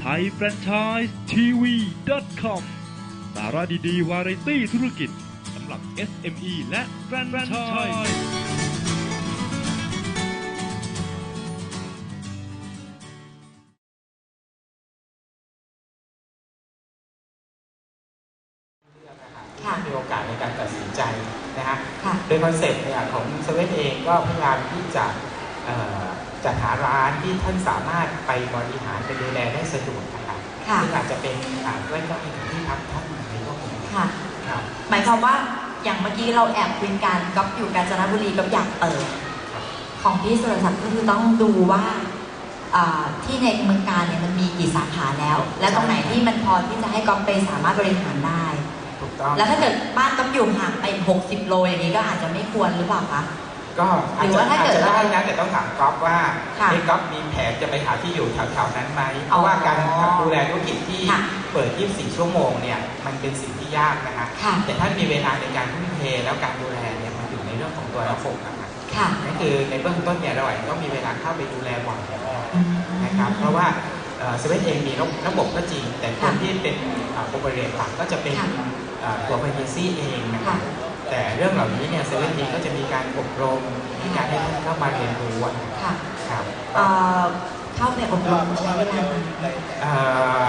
ไทยแฟรนไชส์ทีวี .com สาระดีๆ วาไรตี้ธุรกิจสำหรับ SME และแฟรนไชส์ค่ะ มีโอกาสในการตัดสินใจนะฮะ ค่ะ โดยคอนเซ็ปต์เนี่ยของเซเว่นเองก็พยายามที่จะเอ่อ จัดหาร้านที่ท่านสามารถไปบริหารไปดูแลได้สะดวกนะครับค่ะซึ่งอาจจะเป็นอ่าใกล้ๆกับที่พักท่านในพวกนี้ค่ะ ครับหมายความว่าอย่างเมื่อกี้เราแอบคุยกันก๊อฟอยู่กาญจนบุรีก๊อฟอยากเปิด ของพี่สุรศักดิ์ก็คือต้องดูว่าอ่าที่ในเมืองการเนี่ยมันมีกี่สาขาแล้ว และตรงไหนที่มันพอที่จะให้ก๊อฟไปสามารถบริหารได้ ถูกต้อง แล้วถ้าเกิดบ้านก๊อฟอยู่ห่างไป 60 โลอย่างนี้ก็อาจจะไม่ควรหรือเปล่าคะ ก็อาจหรือจะว่าถ้าอาจเกิดจะได้ว่านะแต่ต้องถามก๊อฟว่าค่ะเฮ้ยก๊อฟมีแผนจะไปหาที่อยู่แถวๆนั้นไหมเพราะว่าการอ๋อดูแลธุรกิจที่ค่ะเปิด 24 ชั่วโมงเนี่ยมันเป็นสิ่งที่ยากนะฮะค่ะแต่ถ้ามีเวลาในการทุ่มเทแล้วการดูแลเนี่ยมันอยู่ในเรื่องของตัวระบบนะครับค่ะนั่นคือในเบื้องต้นเนี่ยเราอาจจะต้องมีเวลาเข้าไปดูแลบ่อยอืมนะครับเพราะว่าเซเว่นเองมีระบบก็จริง แต่คนค่ะที่เป็นโอเปอเรตหลักก็จะเป็นค่ะเอ่อตัวเฟรนซี่เองนะครับค่ะ แต่เรื่องเหล่านี้เนี่ยเซเว่นเองก็จะมีการอบรมมีการให้ท่านเข้ามาเรียนรู้อะค่ะครับเอ่อเข้าไปอบรมใช้เวลานานไหมเอ่อ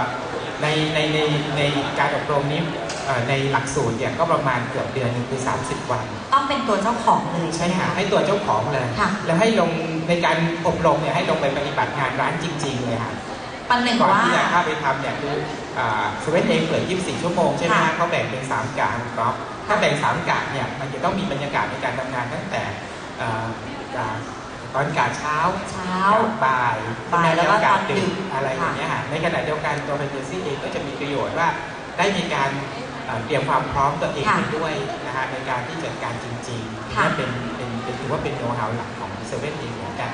ในในในในการอบรมนี้เอ่อในหลักสูตรเนี่ยก็ประมาณเกือบเดือนหนึงคือ 30 วัน ต้องเป็นตัวเจ้าของเลยใช่ใช่ไหมค่ะคะ ให้ตัวเจ้าของเลย ค่ะ แล้วให้ลงในการอบรมเนี่ยให้ลงไปปฏิบัติงานร้านจริง ๆ เลยค่ะ ปันหนึ่งก่อนว่า ที่จะเข้าไปทำเนี่ยคือเซเว่นเองเปิด 24 ชั่วโมงใช่ไหมค่ะฮะเขาแบ่งเป็น 3กะครับถ้าแบ่ง 3กะเนี่ยมันจะต้องมีบรรยากาศในการทำงานตั้งแต่เอ่อกะตอนกะเช้าเช้าบ่ายบ่ายแล้วก็ตอนดึกอะไรอย่างเงี้ยฮะในขณะเดียวกันตัวเฟนเจซี่เองก็จะมีประโยชน์ว่าได้มีการเอ่อเตรียมความพร้อมตัวเองค่ะไปด้วยนะฮะในการที่จัดการจริงๆค่ะ นั่นเป็นเป็นเป็นถือว่าเป็นโน้ตฮาวหลักของเซเว่นเองเหมือนกัน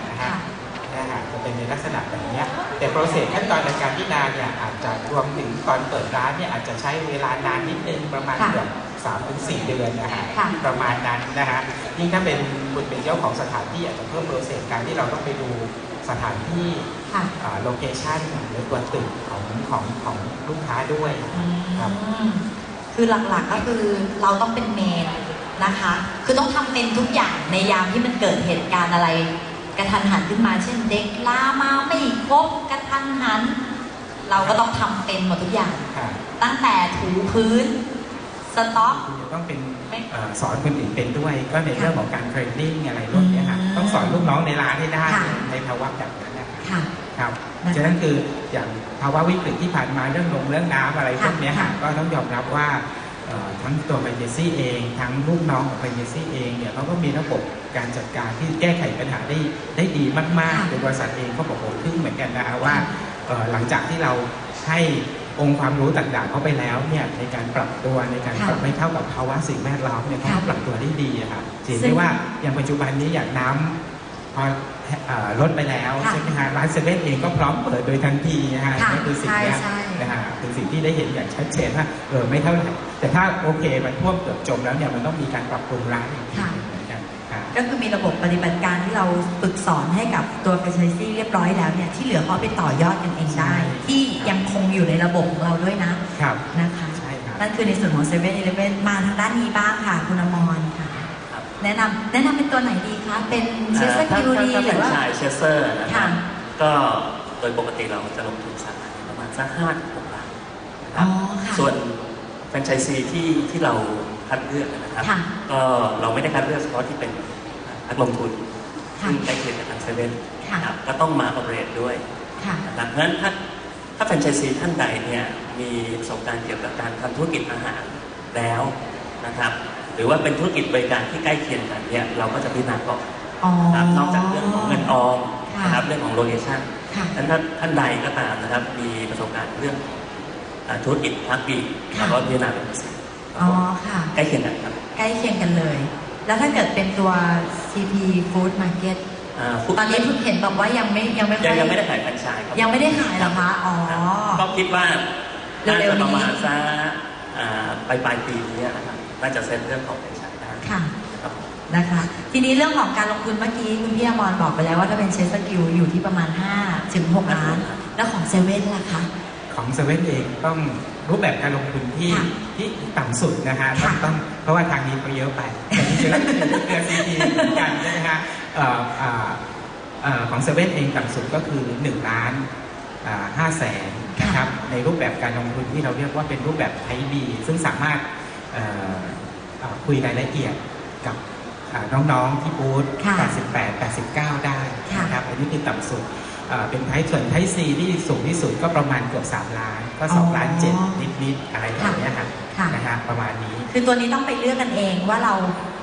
โปรเซสขั้นตอนในการพิจารณาเนี่ยอาจจะรวมถึงตอนเปิดร้านเนี่ยอาจจะใช้เวลานานนิดนึงประมาณค่ะเกือบสามถึงสี่เดือนนะฮะค่ะ ประมาณนั้นนะฮะยิ่งถ้าเป็นคุณเป็นเจ้าของสถานที่อาจจะเพิ่มโปรเซสการที่เราต้องไปดูสถานที่ค่ะโลเคชันหรือตัวตึกของของของลูกค้าด้วยครับ อืมคือหลักๆก็คือเราต้องเป็นเมนนะคะ คือต้องทำเป็นทุกอย่างในยามที่มันเกิดเหตุการณ์อะไร กระทันหันขึ้นมา เช่นเด็กลามาไม่ครบกระทันหัน เราก็ต้องทำเป็นหมดทุกอย่างค่ะตั้งแต่ถูพื้นสต็อกคุณจะต้องเป็นไม่เอ่อสอนคนอื่นเป็นด้วย ก็ในเรื่องของการเทรนนิ่งอะไรพวกเนี้ยฮะอืมต้องสอนลูกน้องในร้านให้ได้ค่ะในภาวะแบบนั้นนะค่ะครับนะคะฉะนั้นคืออย่างภาวะวิกฤตที่ผ่านมาเรื่องลงเรื่องน้ำอะไรพวกเนี้ยค่ะฮะก็ต้องยอมรับว่าเอ่อ ทั้งตัวไบเจซี่เอง ทั้งลูกน้องของไบเจซี่เองเนี่ยเขาก็มีระบบการจัดการที่แก้ไขปัญหาได้ได้ดีมากๆโดยบริษัทเองก็บอกโอ้ทึ่งเหมือนกันนะฮะว่าเอ่อหลังจากที่เราให้องค์ความรู้ต่างๆเข้าไปแล้วเนี่ยในการปรับตัวในการค่ะปรับให้เข้ากับภาวะสิ่งแวดล้อมเนี่ยเขาค่ะก็ปรับตัวได้ดีอะครับเห็นซึ่ได้งว่าอย่างปัจจุบันนี้อย่างน้ำ พอเอ่อลดไปแล้วค่ะใช่ไหมฮะร้านเซเว่นเองก็พร้อมเปิดโดยทันทีนะฮะค่ะนี่คือสิ่งเนี้ยใช่ใช่นะฮะเป็นสิ่งที่ได้เห็นอย่างชัดเจนว่าเออไม่เท่าไหร่แต่ถ้าโอเคมันท่วมเกือบจมแล้วเนี่ยมันต้องมีการปรับปรุงร้านอีกทีค่ะเหมือนกันครับก็คือมีระบบปฏิบัติการที่เราฝึกสอนให้กับตัวแฟรนไชส์ซี่เรียบร้อยแล้วเนี่ยที่เหลือเขาเอาไปต่อยอดกันเองได้ ที่ยังคงอยู่ในระบบของเราด้วยนะครับนะคะใช่ครับนั่นคือในส่วนของ7 e เ e ่ e อมาทางด้านนี้บ้างค่ะคุณอมรค่ะครับ แนะนำแนะนำเป็นตัวไหนดีคะ เป็นเชสเตอร์ถ้าคิวถ้าดีถ้าหเป็รืนอว่าชายเชสเซอร์นะครัค่ะบก็โดยปกติเราจะลงทุนสาขาประมาณสักห้าถึงหกล้านนะคอ๋รัอบค่ะส่วนแฟรนไชส์ซีที่ที่เราคัดเลือกนะครับค่ะก็เราไม่ได้คัดเลือกเฉพาะที่เป็นนักลงทุนค่ะซึ่งใกล้เคียงกับทางเซเว่นค่ะนะครับก็ต้องมาออเปเรตด้วยค่ะนะครับเพราะฉะนั้นถ้าถ้าแฟรนไชส์ซีท่านใดเนี่ยมีประสบการณ์เกี่ยวกับการทำธุรกิจอาหารแล้วนะครับ หรือว่าเป็นธุรกิจบริการที่ใกล้เคียงกันเนี่ยเราก็จะพิจารณาก่อนอ๋อ นะครับนอกจากเรื่องของเงินออมค่ะนะครับเรื่องของโลเคชั่นค่ะท่านถ้าท่านใดก็ตามนะครับ มีประสบการณ์เรื่องอ่าธุรกิจค้าปลีกค่ะแล้วก็พิจารณาเป็นพิเศษครับอ๋อผมค่ะ ใกล้เคียงกันครับใกล้เคียงกันเลย แล้วถ้าเกิดเป็นตัว CP Food Market อ่าฟุตตอนนี้เพิ่งเห็นบอกว่ายังไม่ยังไม่ค่ยังอยยังไม่ได้ขายแฟรนไชส์ครับยังไม่ได้ขายเหรอคะอ๋อ ครับก็คิดว่าน่าเร็วจะๆนี้ ประมาณสักอ่าปลายปลายปีนี้นะครับ น่าจะเซ็ตเรื่องของแฟรนไชส์ได้ค่ะ ครับนะคะ ทีนี้เรื่องของการลงทุนเมื่อกี้คุณพี่อมรบอกไปแล้วว่าถ้าเป็นเชสกิลอยู่ที่ประมาณ5ถึง6ล้าน แล้วของเซเว่นล่ะคะของเซเว่นเองต้องรูปแบบการลงทุนที่ค่ะที่ต่ำสุดนะฮะต้องค่ะต้องเพราะว่าทางนี้เขาเยอะไปแต่จริงๆแล้วเป็นเรือซีทีเหมือนกันใช่ไหมฮะเอ่อเอ่อเอ่อของเซเว่นเองต่ำสุดก็คือ1ล้านห้าแสนนะครับในรูปแบบการลงทุนที่เราเรียกว่าเป็นรูปแบบไทยบีซึ่งสามารถเอ่อเอ่อ คุยรายละเอียดกับอ่าน้องๆที่บูธค่ะ88 89 ได้ค่ะนะครับอันนี้คือต่ำสุดเอ่อเป็นไทป์ส่วนไทป์ซีที่สูงที่สุดก็ประมาณเกือบ 3 ล้าน ก็อ๋อ2ล้าน7นิดๆอะไรแบบเนี้ยค่ะค่ะนะฮะประมาณนี้ คือตัวนี้ต้องไปเลือกกันเองว่าเรา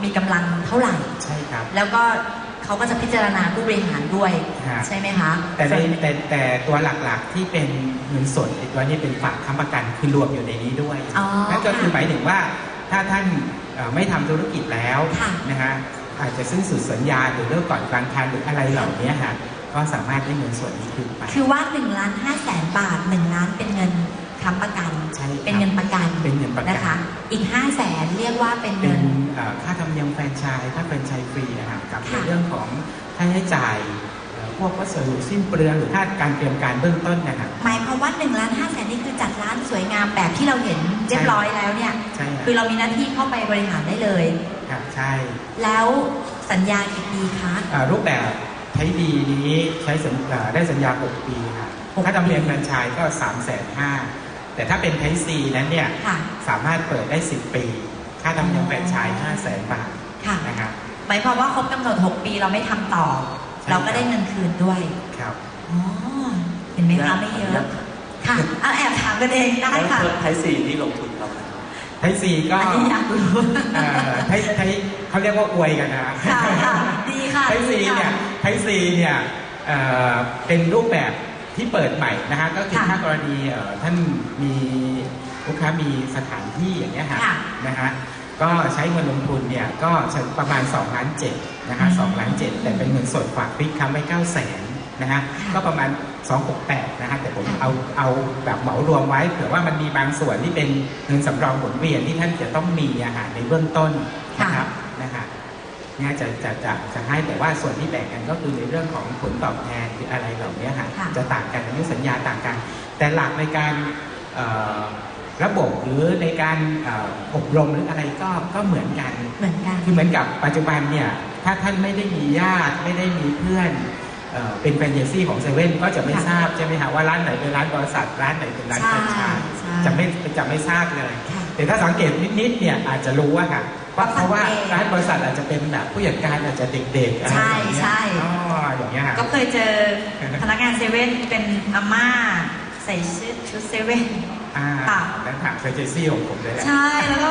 มีกำลังเท่าไหร่ใช่ครับ แล้วก็ เขาก็จะพิจารณาผู้บริหารด้วยค่ะใช่ไหมคะแต่ในแต่แต่ตัวหลักๆที่เป็นเงินสดไอ้ตัวนี้เป็นฝากค้ำประกันคือรวมอยู่ในนี้ด้วยอ๋อ นั่นก็คือค่ะหมายถึงว่าถ้าท่านเอ่อไม่ทำธุรกิจแล้วค่ะนะฮะอาจจะสิ้นสุดสัญญาหรือเลิกก่อนกลางคันหรืออะไรเหล่านี้ฮะก็สามารถได้เงินส่วนนี้คืนไป คือว่า1ล้าน5แสนบาท 1 ล้านเป็นเงิน ค้ำประกัน ใช่ครับเป็นเงินประกันเป็นเงินประกันนะคะ อีก5แสนเรียกว่าเป็นเป็เงิน นเอ่อค่าธรรมเนียมแฟรนไชส์ถ้าแฟรนไชส์ฟรีนะครับกับในค่ะ เรื่องของค่าใช้จ่ายเอ่อพวกวัสดุสิ้นเปลืองหรือค่าการเตรียมการเบื้องต้นนะครับ หมายความว่า1ล้าน5แสนนี่คือจัดร้านสวยงามแบบที่เราเห็นเรียบร้อยแล้วเนี่ย ใช่ครับคือเรามีหน้าที่เข้าไปบริหารได้เลย ครับใช่แล้วสัญญากี่ปีคะ เอ่อรูปแบบใช้ดีนี้ใช้สัญเอ่อได้สัญญา 6 ปีครับหกค่าธรรมเนียมปีแฟรนไชส์ก็3 5 0 0 0 แต่ถ้าเป็นไทซีนั้นเนี่ยค่ะสามารถเปิดได้ 10 ปี ค่าธรรมเนียมแฟรนไชส์5 0 0 0 0 0บาทค่ะ นะครับ หมายความว่าครบกำหนด 6 ปีเราไม่ทำต่อ ใช่ เราก็ได้เงินคืนด้วย ครับ อ๋อ เห็นไหมคะไม่เยอะ ค่ะเอาแอบถามกันเองได้แล้วค่ะ ไทยซีนี่ลงทุนเราไหมไทซีก็อันนี้อยากรู้เอ่อไทไทเขาเรียกว่าอวยกันนะ ค่ะค่ะดีค่ะไทซีดีค่ะ เนี่ยไทซีเนี่ยเอ่อเป็นรูปแบบ ที่เปิดใหม่นะฮะก็คือค่ะถ้ากรณีเอ่อท่านมีลูกค้ามีสถานที่อย่างเงี้ยฮะค่ะนะฮะก็ใช้เงินลงทุนเนี่ยก็ใช้ประมาณ2ล้าน7นะฮะอืม2ล้าน7แต่เป็นเงินสดฝากฟิกค้ำไว้9 0 0 0 0นนะฮะค่ะก็ประมาณ 268นะฮะแต่ผมค่ะ เอาเอาแบบเหมารวมไว้เผื่อว่ามันมีบางส่วนที่เป็นเงินสำรองหมุนเวียนที่ท่านจะต้องมีอาหารในเบื้องต้นนะครับนะฮะ เนี่ยจะจะจะจะให้แต่ว่าส่วนที่แบ่งกันก็คือในเรื่องของผลตอบแทนหรืออะไรเหล่านี้ค่ะค่ะจะต่างกันอายุสัญญาต่างกัน แต่หลักในการเอ่อระบบหรือในการเอ่ออบรมหรืออะไรก็ก็เหมือนกันเหมือนกันคือเหมือนกับปัจจุบันเนี่ยถ้าท่านไม่ได้มีญาติไม่ได้มีเพื่อนเอ่อเป็นแฟรนไชส์ซี่ของเซเว่นก็จะไม่ค่ะทราบใช่ไหมคะว่าร้านไหนเป็นร้านบริษัทร้านไหนเป็นร้านแฟรนไชส์ใช่จะไม่จะไม่ทราบเลยค่ะแต่ถ้าสังเกตนิดๆเนี่ยอาจจะรู้ว่าค่ะ เพราะเพราะว่าสังเกตร้านบริษัทอาจจะเป็นแบบผู้จัดการอาจจะเด็กๆอะไรใช่อย่างเงี้ยใช่อ๋ออย่างเงี้ยค่ะก็เคยเจอพนักงานเซเว่นเป็นอาม่าใส่ชุดชุดเซเว่นอ่าค่ะแล้วถามเฟรนไชส์ซี่ของผมเลยแหละใช่แล้วก็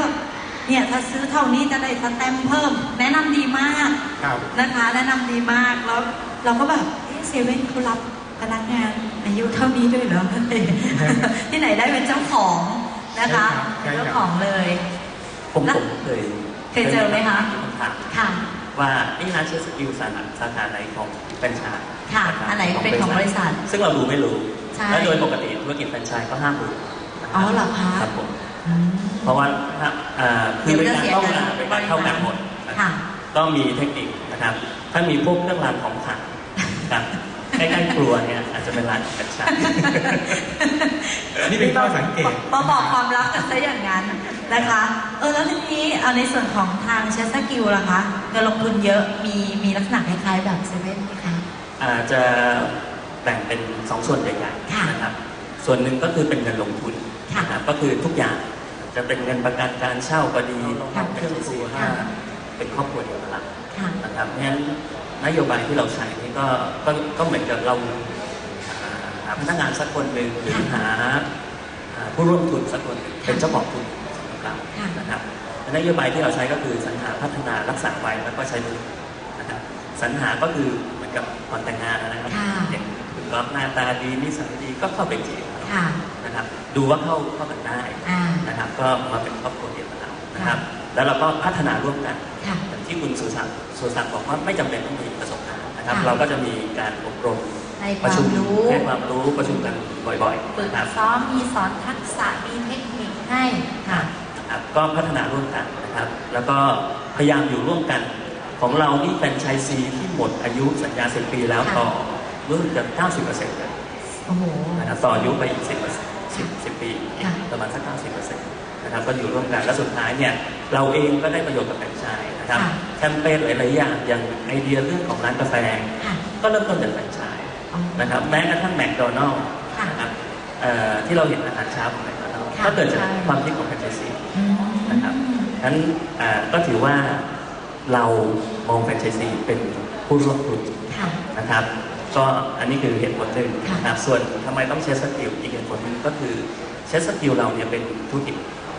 เนี่ยถ้าซื้อเท่านี้จะได้สแตมป์เพิ่ม แนะนำดีมากครับนะคะ แนะนำดีมากแล้วเราก็แบบเอ๊ะเซเว่นเขารับพนักงานอายุเท่านี้ด้วยเหรอที่ไหนได้เป็นเจ้าของนะคะใช่ครับเป็นเจ้าของเลยผมแล้วผมเคย เคยเจอไหมคะคำถามค่ะ ว่านี่ร้านเชสกิลสาขาสาขาไหนของแฟรนไชส์ค่ะะรับอันไหนเป็นของบริษัท ซึ่งเรารู้ไม่รู้ใช่และโดยปกติธุรกิจแฟรนไชส์ก็ห้ามรู้นะคอ๋รัอบเหรอคะครับผมอืมเพราะว่าถ้าอ่าคือเดี๋เป็ยวนการจะเสียเข้าเงินงานเป็นการเข้างานหมดนะครัค่ะบก็มีเทคนิคนะครับถ้ามีพวกเครื่องรางของขลังครับใก ล้ๆครัวเนี่ยอาจจะเป็นร้านแฟรนไชส์นี่เป็นข้อสังเกต มาบอกความลับกันซะอย่างนั้นนะคะ เออแล้วทีนี้เอาในส่วนของทางเชสตากิลล่ะคะเงินลงทุนเยอะมีมีลักษณะคล้ายๆแบบเซเว่นไหมคะอาจจะแบ่งเป็นสองส่วนใหญ่ค่ะๆนะครับ ส่วนหนึ่งก็คือเป็นเงินลงทุนค่ะนะครับก็คือทุกอย่างจะเป็นเงินประกันการเช่าก็ดีค่ะเครื่องครัวค่ะเป็นครอบครัวเดียวกันละค่ะนะครับเพราะฉะนั้น นโยบายที่เราใช้นี่ก็ก็ก็เหมือนกับเราอ่าหาพนักงานสักคนหนึ่งหรือหาอ่าผู้ร่วมทุนสักคนหนึ่งเป็นเจ้าของทุนสำหรับเราค่ะนะครับนโยบายที่เราใช้ก็คือสรรหาพัฒนารักษาไว้แล้วก็ใช้บริการนะครับสรรหาก็คือเหมือนกับก่อนแต่งงานนะครับค่ะเด็กรับหน้าตาดีนิสัยดีก็เข้าไปจีบค่ะนะครับ ดูว่าเข้าเข้ากันได้อ่านะครับ ก็มาเป็นครอบครัวเดียวกับเรานะครับ แล้วเราก็พัฒนาร่วมกันค่ะอย่างที่คุณสุศักดิ์สุศักดิ์บอกว่าไม่จำเป็นต้องมีประสบการณ์นะครับค่ะเราก็จะมีการอบรมให้คประวาชุมมรู้ให้ความรู้ประชุมกันบ่อยฝึกๆนะครับซ้อมมีสอนทักษะมีเทคนิคให้ค่ะนะครับก็พัฒนาร่วมกันนะครับ แล้วก็พยายามอยู่ร่วมกันของเรานี่แฟรนไชส์ซีที่หมดอายุสัญญา10ปีแล้วค่ะต่อรู้สึกจะ90%เลยโอ้โหนะครับต่ออายุไปอีก10% 10 10ปีค่ะประมาณสัก90%นะครับก็อยู่ร่วมกันแล้วสุดท้ายเนี่ยเราเองก็ได้ประโยชน์กับแฟรนไชส์นะครับค่ะ แคมเปญหลายๆอย่างอย่างไอเดียเรื่องของร้านกาแฟ ค่ะ ก็เริ่มต้นจากแฟรนไชส์อ๋อนะครับแม้กระทั่งแมคโดนัลล์ค่ะนะครับเอ่อที่เราเห็นอาหารเช้าของแมคโดนัลล์ค่ะก็เกิดจากใช่ ความคิดของแฟรนไชส์ซีอืม นะครับนั้นอ่าก็ถือว่าเรามองแฟรนไชส์ซีเป็นผู้ร่วมทุนค่ะ นะครับ ก็อันนี้คือเหตุผลหนึ่งค่ะ นะครับส่วนทำไมต้องเชสสกิลอีกเหตุผลหนึ่งก็คือเชสสกิลเราเนี่ยเป็นธุรกิจ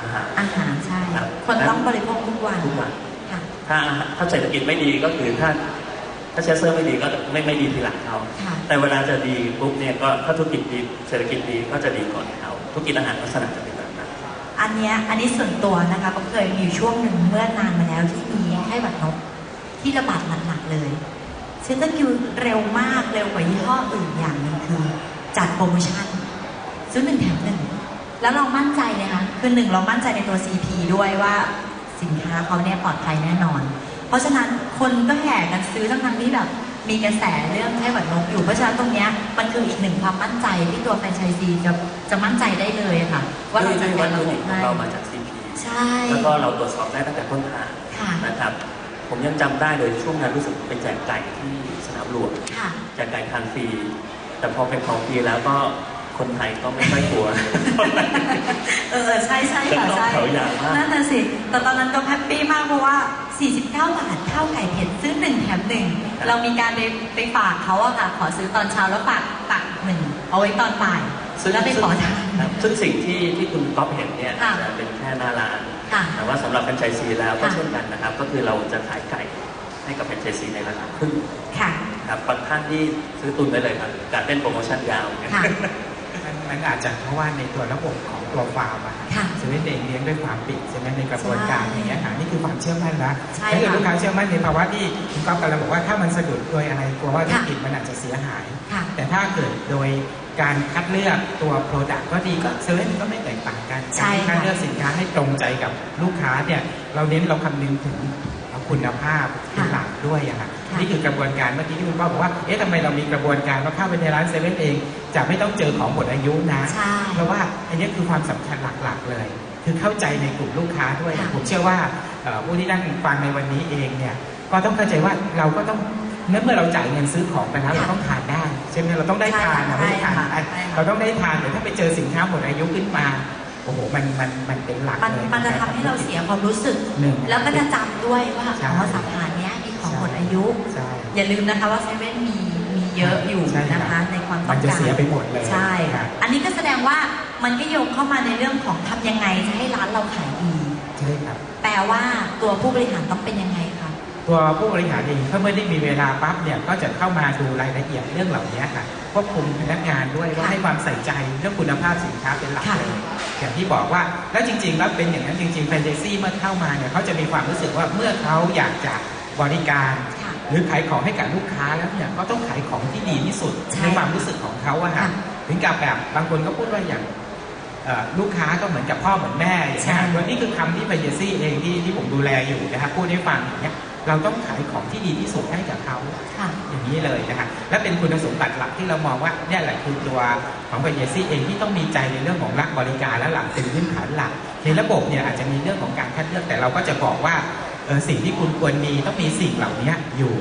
อาหาร อาหารใช่ ครับ คนต้องบริโภคทุกวันทุกวันค่ะ ถ้าถ้าเศรษฐกิจไม่ดีก็คือถ้าถ้าเชสเซอร์ไม่ดีก็ไม่ไม่ดีทีหลังเขา ค่ะ แต่เวลาจะดีปุ๊บเนี่ยก็ถ้าธุรกิจดีเศรษฐกิจดีก็จะดีก่อนเขาธุรกิจอาหารลักษณะจะเป็นแบบนั้น อันเนี้ยอันนี้ส่วนตัวนะคะก็เคยมีอยู่ช่วงหนึ่งเมื่อนานมาแล้วที่มีไข้หวัดนกที่ระบาดหนักๆเลยเซนเตอร์คิวเร็วมากเร็วกว่ายี่ห้ออื่นอย่างหนึ่งคือจัดโปรโมชั่นซื้อหนึ่งแถมหนึ่ง แล้วเรามั่นใจเลยค่ะคือหนึ่งเรามั่นใจในตัว CP ด้วยว่าสินค้าเขาเนี่ยปลอดภัยแน่นอน เพราะฉะนั้นคนก็แห่กันซื้อทั้งๆที่แบบ มีกระแสเรื่องไข้หวัดนกอยู่ เพราะฉะนั้นตรงเนี้ยมันคืออีกหนึ่งความมั่นใจที่ตัวแฟรนไชส์ซีจะจะมั่นใจได้เลยอะค่ะ ว่าเราจะด้วยเป็วันนถุระบดิบบของให้เรามาจาก CP ใช่ แล้วก็เราตรวจสอบได้ตั้งแต่ต้นทางค่ะ นะครับ ผมยังจำได้เลยช่วงนั้นรู้สึกไปแจกไก่ที่สนามหลวง ค่ะ แจกไก่ทานฟรี แต่พอเป็นของฟรีแล้วก็ คนไทยก็ไม่ค่อยกลัว เออใช่ใช่ค่ะต้องใช่แถวยาวมากนั่นน่ะสิแต่ตอนนั้นก็แฮปปี้มากเพราะว่า 49 บาทข้าวไก่เผ็ดซื้อหนึ่งแถมหนึ่งเรามีการไปไปฝากเขาอะค่ะขอซื้อตอนเช้าแล้วฝากฝากหนึ่งเอาไว้ตอนบ่ายแล้วไปขอทานครับซึ่งสิ่งที่ที่คุณก๊อฟเห็นเนี่ยค่ะจะเป็นแค่หน้าร้านค่ะแต่ว่าสำหรับแฟรนไชส์ซีแล้วก็ค่ะเช่นกันนะครับ ก็คือเราจะขายไก่ให้กับแฟรนไชส์ซีในราคาครึ่งค่ะครับบางท่านที่ซื้อตุนได้เลยครับการเล่นโปรโมชั่นยาวเนี่ยค่ะ มันมันอาจจะเพราะว่าในตัวระบบของตัวฟาร์มอะค่ะเซเว่นเองเลี้ยงด้วยความปิดใช่ไหมในกระบวนการใช่อย่างเงี้ยค่ะนี่คือความเชื่อมั่นนะใช่ถ้าเกิดค่ะลูกค้าเชื่อมั่นในภาวะที่คุณก๊อฟกำลังบอกว่าถ้ามันสะดุดโดยอะไรกลัวว่าธุรค่ะกิจมันอาจจะเสียหาย ค่ะ แต่ถ้าเกิดโดยการคัดเลือกตัว Product ก็ดีก็เซเว่นก็ไม่แตกต่างกันใช่การที่คัดค่ะเลือกสินค้าให้ตรงใจกับลูกค้าเนี่ยเราเน้นเราคำนึงถึง คุณภาพเป็นหลักด้วยอะค่ะค่ะนี่คือกระบวนการเมื่อกี้ที่คุณป้าบอกว่าเอ๊ะทำไมเรามีกระบวนการว่าเข้าไปในร้านเซเว่นเองจะไม่ต้องเจอของหมดอายุนะใช่เพราะว่าอันนี้คือความสำคัญหลักๆเลย คือเข้าใจในกลุ่มลูกค้าด้วยค่ะผมเชื่อว่าเอ่อผู้ที่นั่งฟังในวันนี้เองเนี่ยก็ต้องเข้าใจว่าเราก็ต้องเมื่อเราจ่ายเงินซื้อของไปแล้วค่ะเราต้องทานได้ใช่ไหมเราต้องได้ทานนะใช่ไม่ได้ทานค่ะอะใช่ค่ะเราต้องได้ทานแต่ถ้าไปเจอสินค้าหมดอายุขึ้นมา โอ้โหมันมันมันเป็นหลักมันเลยมันจะทำให้เราเสียความรู้สึก หนึ่ง แล้วก็จะจำด้วยว่าใช่ อ๋อสาขาเนี้ยมีของหมดอายุ ใช่ อย่าลืมนะคะว่าเซเว่นมีมีเยอะอยู่ใช่ครับ นะคะในความต้มัอนงจะการ เสียไปหมดเลยใช่ ครับอันนี้ก็แสดงว่ามันก็โยงเข้ามาในเรื่องของทำยังไงจะให้ร้านเราขายดี ใช่ครับ แปลว่าตัวผู้บริหารต้องเป็นยังไงคะ ตัวผู้บริหารเองถ้าเมื่อได้มีเวลาปั๊บเนี่ยก็จะเข้ามาดูรายละเอียดเรื่องเหล่านี้ค่ะควบคุมพนักงานด้วยว่าค่ะให้ความใส่ใจเรื่องคุณภาพสินค้าเป็นหลักค่ะ เลย อย่างที่บอกว่าแล้วจริงๆแล้วเป็นอย่างนั้นจริงๆแฟรนไชส์ซี่เมื่อเข้ามาเนี่ยเขาจะมีความรู้สึกว่าเมื่อเขาอยากจะบริการค่ะหรือขายของให้กับลูกค้าแล้วเนี่ยก็ต้องขายของที่ดีที่สุดใช่ในความรู้สึกของเขาอะค่ะค่ะถึงกับแบบบางคนก็พูดว่าอย่างเอ่อลูกค้าก็เหมือนกับพ่อเหมือนแม่อย่างใช่เงี้ยวันนี้คือคำที่แฟรนไชส์ซี่เองที่ที่ผมดูแลอยู่นะครับพูดให้ฟังอย่างเงี้ย เราต้องขายของที่ดีที่สุดให้กับเขาค่ะอย่างนี้เลยนะคะและเป็นคุณสมบัติหลักที่เรามองว่าเนี่ยแหละคือตัวของเบเยซี่เองที่ต้องมีใจในเรื่องของรักบริการและหลักเป็นพื้นฐานหลัก ในระบบเนี่ยอาจจะมีเรื่องของการคัดเลือกแต่เราก็จะบอกว่าเออสิ่งที่คุณควรมีต้องมีสิ่งเหล่านี้อยู่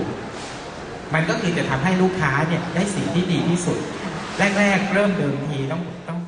มันก็คือจะทำให้ลูกค้าเนี่ยได้สิ่งที่ดีที่สุด แรก ๆ เริ่มเดิมทีต้องต้อง